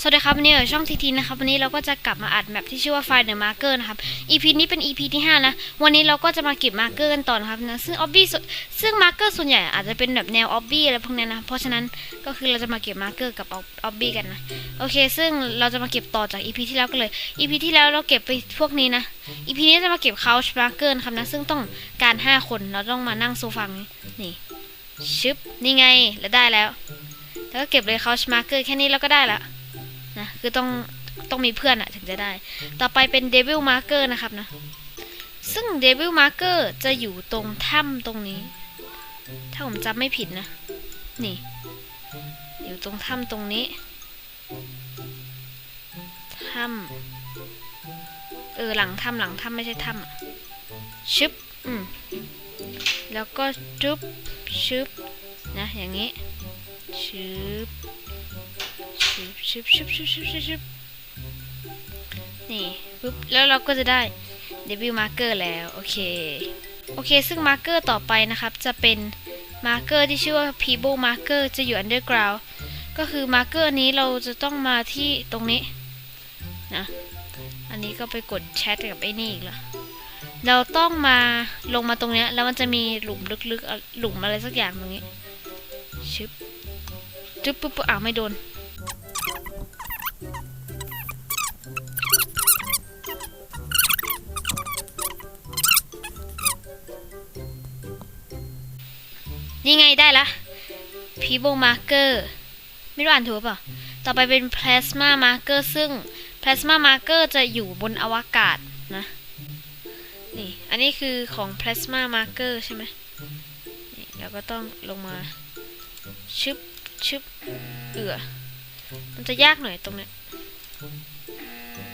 สวัสดีครับวันนี้อยู่ช่องทีทีนะครับวันนี้เราก็จะกลับมาอัดแมปที่ชื่อว่า Find the Marker นะครับ EP นี้เป็น EP ที่ 5 นะ วันนี้เราก็จะมาเก็บมาร์เกอร์กันต่อนะครับนะซึ่งออบบี้ซึ่งมาร์เกอร์ส่วนใหญ่อาจจะเป็นแบบแนวออบบี้อะไรพวกนี้นะเพราะฉะนั้นก็คือเราจะมาเก็บมาร์เกอร์กับออบบี้กันนะโอเค ซึ่งเราจะมาเก็บต่อจาก EP ที่แล้วกันเลย EP ที่แล้วเราเก็บไปพวกนี้นะ EP นี้จะมาเก็บ Couch Marker นะครับนะซึ่งต้องการ 5 คนเราต้องมานั่งโซฟานี้นี่ชึบนี่ไงแล้วได้แล้วแล้วก็เก็บเลย Couch Marker แค่นี้เราก็ได้แล้ว นะคือต้องต้องมีเพื่อนอะถึงจะได้ ต่อไปเป็น Devil Marker นะครับนะ ซึ่ง Devil Marker จะอยู่ตรงถ้ำตรงนี้ ถ้าผมจำไม่ผิดนะ นี่ อยู่ตรงถ้ำตรงนี้ ถ้ำ เออ หลังถ้ำหลังถ้ำไม่ใช่ถ้ำอะชึบ อืม แล้วก็จุ๊บชึบ นะ อย่างนี้ชึบ ชึบชึบชึบชึบชึบชึบนี่ปุ๊บแล้วเราก็จะได้ debut marker แล้วโอเคโอเค ซึ่ง marker ต่อไปนะครับ จะเป็น marker ที่ชื่อว่า people marker จะอยู่ underground ก็คือ marker อันนี้เราจะต้องมาที่ตรงนี้นะอันนี้ก็ไปกดแชทกับไอ้นี่อีกล้วเราต้องมาลงมาตรงนี้แล้วมันจะมีหลุมลึกๆอะหลุมอะไรสักอย่างตรงนี้ชึบจุ๊บปุ๊บปุ๊บอ้าวไม่โดน นี่ไงได้ละ People Marker ไม่รู้อ่านถูกเปล่าต่อไปเป็น Plasma Marker ซึ่ง Plasma Marker จะอยู่บนอวกาศนะ นี่ อันนี้คือของ Plasma Marker ใช่ไหมนี่แล้วก็ต้องลงมา ชึบชึบเอือมันจะยากหน่อยตรงเนี้ย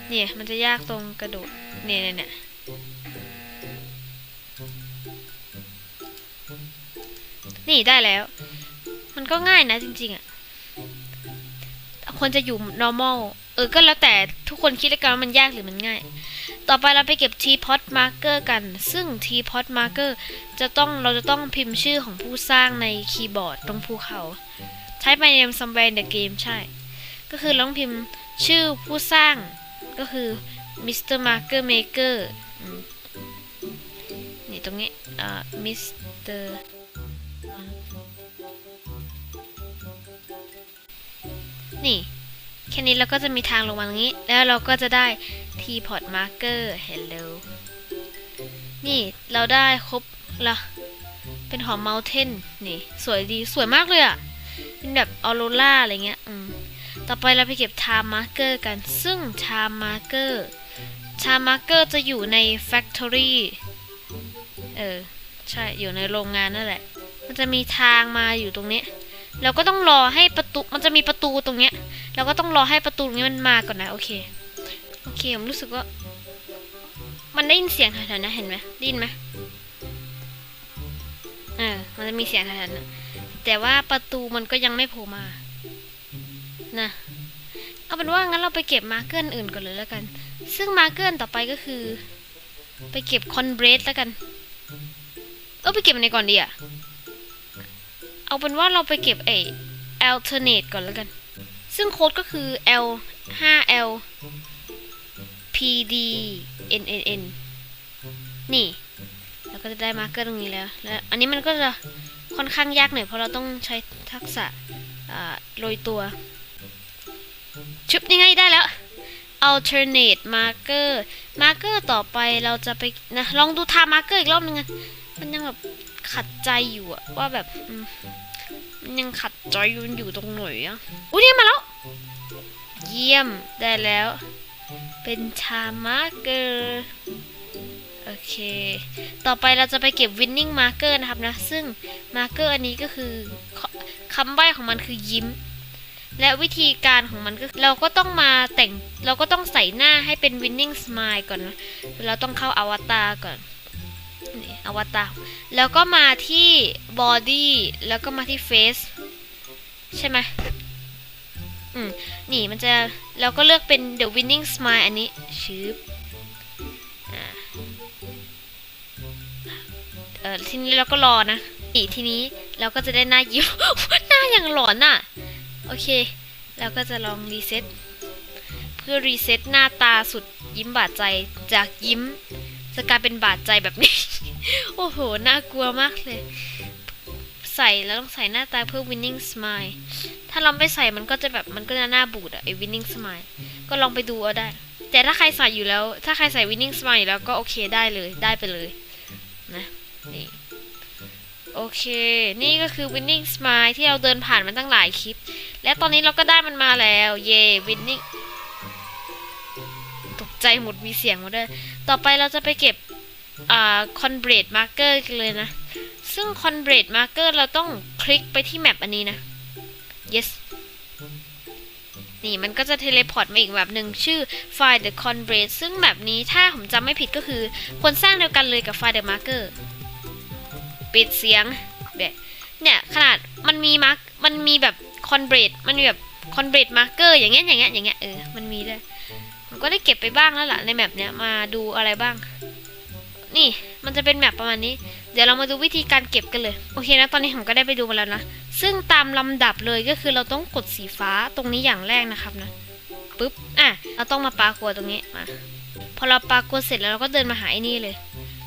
เนี่ยมันจะยากตรงกระโดดเนี่ยเนี่ยเนี่ย นี่ได้แล้ว มันก็ง่ายนะจริงๆอะ่ะควรจะอยู่ normal เออ ก็แล้วแต่ทุกคนคิดแล้วกันว่ามันยากหรือมันง่าย ต่อไปเราไปเก็บ teapot marker กัน ซึ่ง teapot marker จะต้องเราจะต้องพิมพ์ชื่อของผู้สร้างในคีย์บอร์ดตรงภูเขา ใช้ my name somewhere in the game ใช่ ก็คือเราต้องพิมพ์ชื่อผู้สร้างก็คือ Mr. Marker Maker อืมนี่ตรงนี้อ่า Mr. นี่ แค่นี้เราก็จะมีทางลงมาตรงนี้ แล้วเราก็จะได้ teapot marker hello นี่เราได้ครบละเป็นหอม mountain นี่ สวยดีสวยมากเลยอะ่ะ เป็นแบบออโรราอะไรเงี้ยอืมต่อไปเราไปเก็บ time marker กัน ซึ่ง time marker time marker จะอยู่ใน factory เออ ใช่ อยู่ในโรงงานนั่นแหละ มันจะมีทางมาอยู่ตรงนี้เราก็ต้องรอให้ประตู มันจะมีประตูตรงเนี้ย เราก็ต้องรอให้ประตูตรงนี้มันมาก่อนนะ โอเค โอเค ผมรู้สึกว่า มันได้ยินเสียงแถวๆนะเห็นไหมได้ยินไหมเออ มันจะมีเสียงแถวๆนะแต่ว่าประตูมันก็ยังไม่โผล่มา นะ เอาเป็นว่างั้นเราไปเก็บมาร์เกอร์อื่นก่อนเลยแล้วกัน ซึ่งมาร์เกอร์ต่อไปก็คือ ไปเก็บคอนเบรสแล้วกัน เออไปเก็บอันไหนก่อนดีอะ เอาเป็นว่าเราไปเก็บไอ้ alternate ก่อนแล้วกัน ซึ่งโค้ดก็คือ L 5 L P D N N N นี่เราก็จะได้มาร์กเกอร์ตรงนี้แล้วแล้ว อันนี้มันก็จะค่อนข้างยากหน่อยเพราะเราต้องใช้ทักษะอ่าโรยตัว ชุบยังไงได้แล้ว alternate marker marker ต่อไปเราจะไปนะลองดูทา marker อีกรอบนึงอะมันยังแบบ ขัดใจอยู่อะว่าแบบมันยังขัดใจอยู่นอยู่ตรงหน่อยอะอุ้ยนี่มาแล้ว เยี่ยมได้แล้ว เป็นชามาร์เกอร์โอเค ต่อไปเราจะไปเก็บ winning marker นะครับนะ ซึ่ง marker อันนี้ก็คือคคำใบ้ของมันคือยิ้ม และวิธีการของมันก็เราก็ต้องมาแต่ง เราก็ต้องใส่หน้าให้เป็น winning smile ก่อนนะ เราต้องเข้าอวตารก่อน นี่อวตารแล้วก็มาที่ body แล้วก็มาที่ face ใช่ไหมอืมนี่มันจะเราก็เลือกเป็น the winning smile อันนี้ชืบอ่าเออทีนี้เราก็รอนะนี่ทีนี้เราก็จะได้หน้ายิ้ม หน้าอย่างหลอนอะ โอเคแล้วก็จะลองรีเซ็ตเพื่อรีเซ็ตหน้าตาสุดยิ้มบาดใจจากยิ้ม จะกลายเป็นบาดใจแบบนี้ โอ้โห น่ากลัวมากเลย ใส่แล้วต้องใส่หน้าตาเพื่อ winning smile ถ้าเราไม่ใส่มันก็จะแบบมันก็จะหน้าบูดอะไอ้ winning smile ก็ลองไปดูเอาได้ แต่ถ้าใครใส่อยู่แล้ว ถ้าใครใส่ winning smile อยู่แล้วก็โอเคได้เลยได้ไปเลย นะนี่โอเค นี่ก็คือ winning smile ที่เราเดินผ่านมันตั้งหลายคลิป และตอนนี้เราก็ได้มันมาแล้ว เย่ winning ตกใจหมดมีเสียงหมดด้วย ต่อไปเราจะไปเก็บอ่า conbrate marker กันเลยนะ ซึ่ง conbrate marker เราต้องคลิกไปที่แมปอันนี้นะ yes นี่มันก็จะเทเลพอร์ตมาอีกแบบหนึ่งชื่อ file the conbrate ซึ่งแบบนี้ถ้าผมจำไม่ผิดก็คือ คนสร้างเดียวกันเลยกับ file the marker ปิดเสียงแบบเนี่ย ขนาดมันมีมาร์กมันมีแบบ conbrate มันมีแบบ conbrate marker อย่างเงี้ยอย่างเงี้ยอย่างเงี้ยเออ ก็ได้เก็บไปบ้างแล้วล่ะในแมปเนี้ยมาดูอะไรบ้าง นี่มันจะเป็นแมปประมาณนี้ เดี๋ยวเรามาดูวิธีการเก็บกันเลย โอเคนะตอนนี้ผมก็ได้ไปดูมาแล้วนะ ซึ่งตามลำดับเลยก็คือเราต้องกดสีฟ้าตรงนี้อย่างแรกนะครับนะปุ๊บอะเราต้องมาปากัวตรงนี้มาพอเราปากัวเสร็จแล้วเราก็เดินมาหาไอ้นี่เลย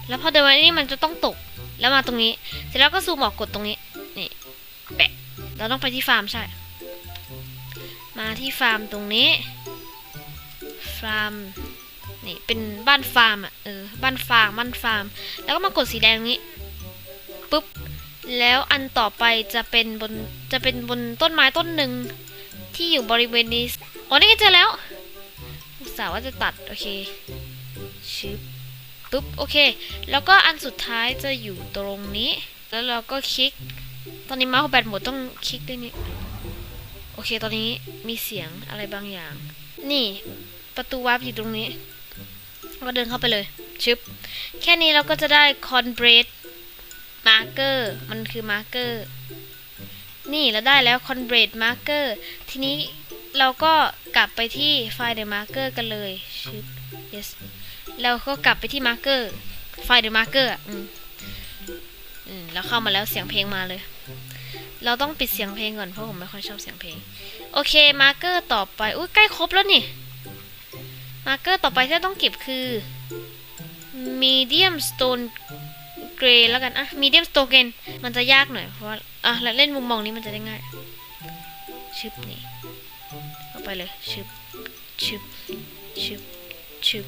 แล้วพอเดินมาไอ้นี่มันจะต้องตกแล้วมาตรงนี้ เสร็จแล้วก็ซูมออกกดตรงนี้นี่แปะเราต้องไปที่ฟาร์มใช่ มาที่ฟาร์มตรงนี้ ฟาร์มนี่เป็นบ้านฟาร์มอะเออบ้านฟาร์มบ้านฟาร์ม แล้วก็มากดสีแดงนี้ปุ๊บแล้วอันต่อไปจะเป็นบนจะเป็นบนต้นไม้ต้นหนึ่งที่อยู่บริเวณนี้อ๋อนี่เจอแล้วสาห์ว่าจะตัดโอเคชึบปุ๊บโอเค แล้วก็อันสุดท้ายจะอยู่ตรงนี้ แล้วเราก็คลิก ตอนนี้เมาส์แบตหมดต้องคลิกด้วยนี่โอเคตอนนี้มีเสียงอะไรบางอย่าง นี่ ประตูวาร์ปอยู่ตรงนี้ ก็เดินเข้าไปเลย ชึบ แค่นี้เราก็จะได้ conbrate marker มันคือ marker นี่เราได้แล้ว conbrate marker ทีนี้เราก็กลับไปที่ไฟล์ the marker กันเลยชึบ yes เราก็กลับไปที่ marker ไฟล์ the marker อะอืมอืมแล้วเข้ามาแล้วเสียงเพลงมาเลย เราต้องปิดเสียงเพลงก่อนเพราะผมไม่ค่อยชอบเสียงเพลง โอเค marker ต่อไปอุ้ยใกล้ครบแล้วนี่ มาร์เกอร์ต่อไปที่เราต้องเก็บคือ medium stone gray แล้วกัน อะ medium stone gray มันจะยากหน่อย เพราะว่าอะแล้วเล่นมุมมองนี้มันจะได้ง่าย ชึบนี่เข้าไปเลย ชึบ ชึบ ชึบ ชึบ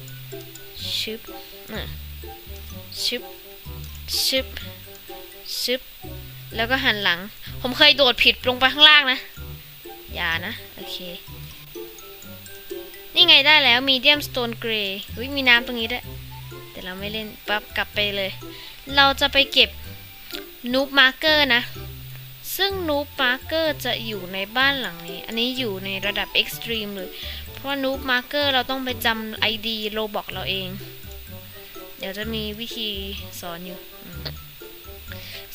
ชึบอะชึบ ชึบ ชึบ แล้วก็หันหลัง ผมเคยโดดผิดลงไปข้างล่างนะ อย่านะ โอเค นี่ไงได้แล้ว medium stone gray อุ้ยมีน้ำตรงนี้ด้วย แต่เราไม่เล่นปั๊บกลับไปเลย เราจะไปเก็บ noob marker นะ ซึ่ง noob marker จะอยู่ในบ้านหลังนี้ อันนี้อยู่ในระดับ extreme เลย เพราะว่า noob marker เราต้องไปจำ ID roblox เราเอง เดี๋ยวจะมีวิธีสอนอยู่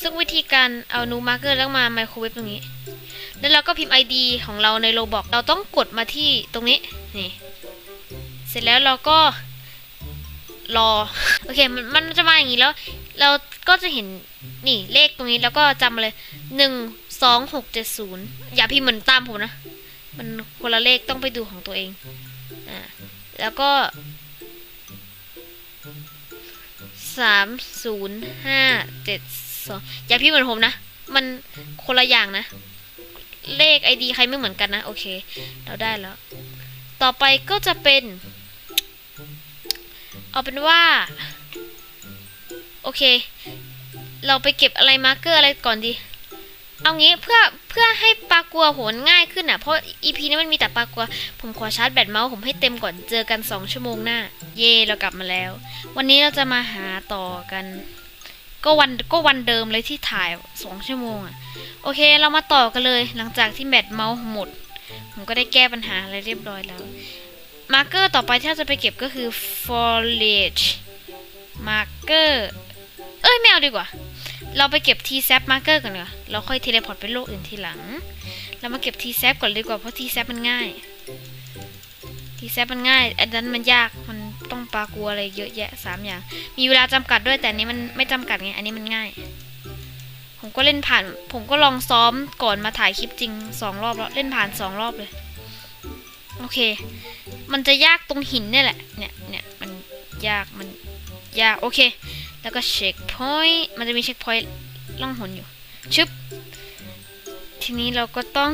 ซึ่งวิธีการเอา noob marker แล้วมา microwave ตรงนี้ แล้วเราก็พิมพ์ ID ของเราใน Roblox เราต้องกดมาที่ตรงนี้นี่เสร็จแล้วเราก็รอโอเคมันมันจะมาอย่างนี้แล้ว เราก็จะเห็นนี่เลขตรงนี้แล้วก็จำมาเลยหนึ่งสองหกเจ็ดศูนย์อย่าพิมพ์เหมือนตามผมนะ มันคนละเลขต้องไปดูของตัวเองอ่าแล้วก็สามศูนย์ห้าเจ็ดสองอย่าพิมพ์เหมือนผมนะ มันคนละอย่างนะ เลข ID ใครไม่เหมือนกันนะ โอเค เราได้แล้ว ต่อไปก็จะเป็น เอาเป็นว่า โอเค เราไปเก็บอะไรมาร์กเกอร์อะไรก่อนดี เอางี้เพื่อเพื่อให้ปลากัวโหนง่ายขึ้นอะ เพราะ EP นี้มันมีแต่ปลากัว ผมขอชาร์จแบตเมาส์ผมให้เต็มก่อนเจอกัน 2 ชั่วโมงหน้า เย่เรากลับมาแล้ว วันนี้เราจะมาหาต่อกัน ก็วันก็วันเดิมเลยที่ถ่าย2ชั่วโมงอะ โอเคเรามาต่อกันเลยหลังจากที่แบตเมาส์หมด ผมก็ได้แก้ปัญหาอะไรเรียบร้อยแล้ว มาร์เกอร์ต่อไปที่เราจะไปเก็บก็คือ foliage marker เอ้ยไม่เอาดีกว่า เราไปเก็บ t zap marker ก่อนดีกว่าเราค่อยเทเลพอร์ตไปโลกอื่นทีหลัง เรามาเก็บ t zap ก่อนดีกว่าเพราะ t zap มันง่าย t zap มันง่ายอันนั้นมันยากมัน ต้องปลากลัวอะไรเยอะแยะสามอย่าง มีเวลาจำกัดด้วยแต่นี้มันไม่จำกัดไง อันนี้มันง่าย ผมก็เล่นผ่าน ผมก็ลองซ้อมก่อนมาถ่ายคลิปจริงสองรอบแล้วเล่นผ่านสองรอบเลย โอเค มันจะยากตรงหินเนี่ยแหละ เนี่ยเนี่ยมันยากมันยากโอเค แล้วก็เช็คพอยต์มันจะมีเช็คพอยต์ล่องหนอยู่ชึบทีนี้เราก็ต้อง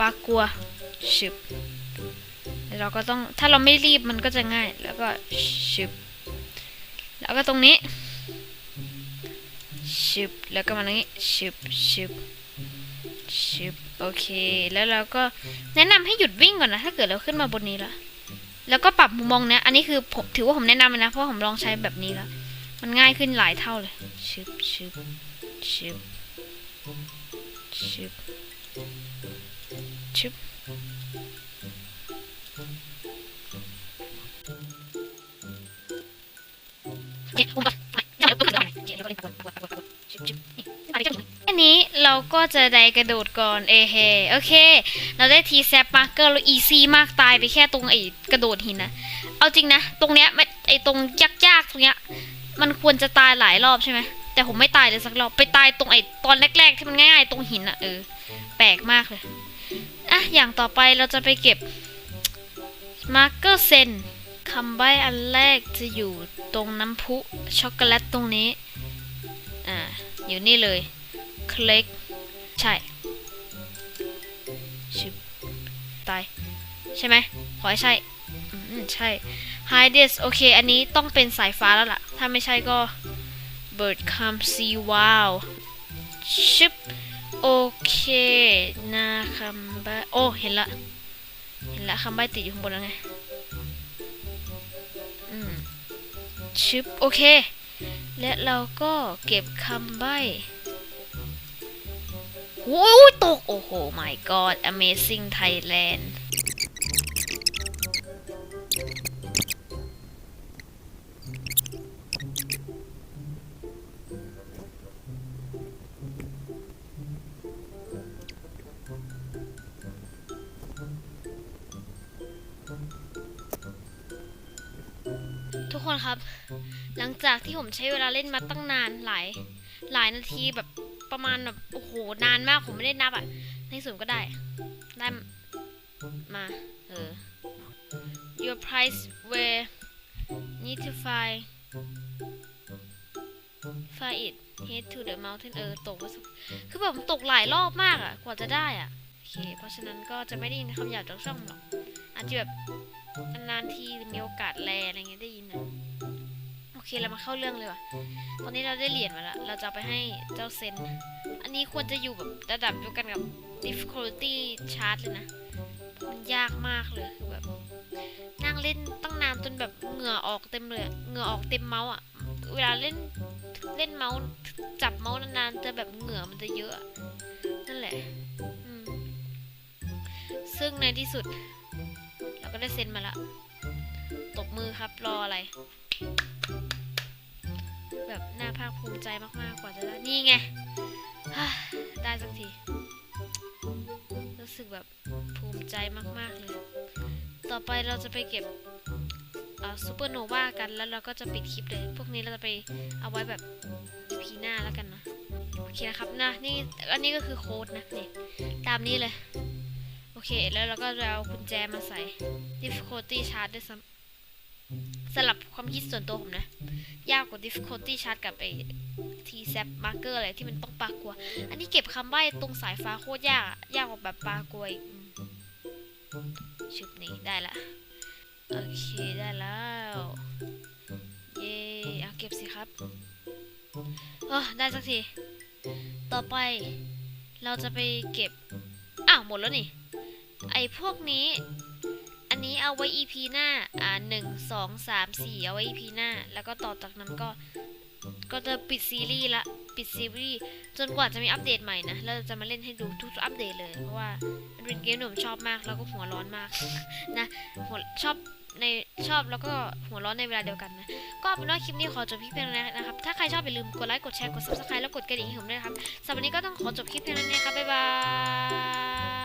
ปลากกัวชึบ เราก็ต้องถ้าเราไม่รีบมันก็จะง่าย แล้วก็ชึบแล้วก็ตรงนี้ชึบแล้วก็มาตรงนี้ชึบชึบชึบโอเค แล้วเราก็แนะนำให้หยุดวิ่งก่อนนะ ถ้าเกิดเราขึ้นมาบนนี้แล้วแล้วก็ปรับมุมมองนะ อันนี้คือผมถือว่าผมแนะนำเลยนะเพราะผมลองใช้แบบนี้แล้ว มันง่ายขึ้นหลายเท่าเลยชึบชึบชึบชึบชึบ ก็จะได้กระโดดก่อน เอเฮโอเค เราได้ทีแซปมาร์เกอร์เราอีซี่มากตายไปแค่ตรงไอ้กระโดดหินนะ เอาจริงนะ ตรงเนี้ยไม่ไอ้ตรงยากๆตรงเนี้ย มันควรจะตายหลายรอบใช่ไหมแต่ผมไม่ตายเลยสักรอบไปตายตรงไอ้ตอนแรกๆที่มันง่ายๆตรงหินอะเออแปลกมากเลยอะอย่างต่อไปเราจะไปเก็บมาร์เกอร์เซนคำใบ้อันแรกจะอยู่ตรงน้ำพุช็อกโกแลตตรงนี้ อ่า อยู่นี่เลย คลิก ใช่ชิบตายใช่ไหมขอให้ใช่อืมใช่ Hades โอเค อันนี้ต้องเป็นสายฟ้าแล้วล่ะ ถ้าไม่ใช่ก็ Bird come see wow ชิบโอเคนาคำใบโอ้เห็นละ เห็นละคำใบติดอยู่ข้างบนแล้วไงอืมชิบโอเค และเราก็เก็บคำใบ โอ้ยตก โอ้โห my god amazing Thailand ทุกคนครับ หลังจากที่ผมใช้เวลาเล่นมาตั้งนานหลาย หลายนาทีแบบ ประมาณแบบโอ้โหนานมากผมไม่ได้นับอะ ในสุดก็ได้ ได้มาเออ your price where need to find find it head to the mountain เออตกมาสักคือแบบผมตกหลายรอบมากอะ กว่าจะได้อะโอเค เพราะฉะนั้นก็จะไม่ได้ยินคำหยาบจากช่องหรอกอาจจะแบบนานทีมีโอกาสแลอะไรเงี้ยได้ยินนะ เคเรามาเข้าเรื่องเลยว่ะ ตอนนี้เราได้เหรียญมาแล้ว เราจะไปให้เจ้าเซน อันนี้ควรจะอยู่แบบระดับเดียวกันกับ difficulty chart เลยนะ มันยากมากเลยคือแบบนั่งเล่นตั้งนานจนแบบเหงื่อออกเต็มเลย เหงื่อออกเต็มเมาส์อะ เวลาเล่นเล่นเมาส์จับเมาส์นานๆจะแบบเหงื่อมันจะเยอะนั่นแหละ ซึ่งในที่สุด เราก็ได้เซ็นมาแล้วตบมือครับรออะไร แบบน่าภาคภูมิใจมากๆกว่าจะได้นี่ไงได้สักที รู้สึกแบบภูมิใจมากๆเลย ต่อไปเราจะไปเก็บซูเปอร์โนวากันแล้วเราก็จะปิดคลิปเลย พวกนี้เราจะไปเอาไว้แบบพีหน้าแล้วกันนะโอเคนะครับนะนี่อันนี้ก็คือโค้ดนะนี่ตามนี้เลย โอเคแล้วเราก็จะเอากุญแจมาใส่ difficulty chart ด้วยซ้ำ สลับความคิดส่วนตัวผมนะ ยากกว่า difficulty chart กับไอ้ t zap marker อะไรที่มันต้องปากกลัว อันนี้เก็บคำใบ้ตรงสายฟ้าโคตรยากอะยากกว่าแบบปากลัวอีกชุดนี้ได้ละโอเคได้แล้วเย้เอาเก็บสิครับเออได้สักที ต่อไปเราจะไปเก็บ อ้าวหมดแล้วนี่ ไอ้พวกนี้ นี้เอาไว้ EP หน้า อ่าหนึ่งสองสามสี่เอาไว้ EP หน้า แล้วก็ต่อจากนั้นก็ ก็จะปิดซีรีส์ละ ปิดซีรีส์จนกว่าจะมีอัปเดตใหม่นะ แล้วจะมาเล่นให้ดูทุกๆอัปเดตเลย เพราะว่ามันเป็นเกมที่มชอบมาก แล้วก็หัวร้อนมากนะหัวชอบในชอบแล้วก็หัวร้อนในเวลาเดียวกันนะ ก็เป็นว่าคลิปนี้ขอจบคลิปเพียงเท่านี้นะครับ ถ้าใครชอบอย่าลืมกดไลค์ กดแชร์ กด subscribe แล้วกดกระดิ่งให้ผมด้วยนะครับสำหรับวันนี้ก็ต้องขอจบคลิปเพียงเท่านี้ครับบ๊ายบาย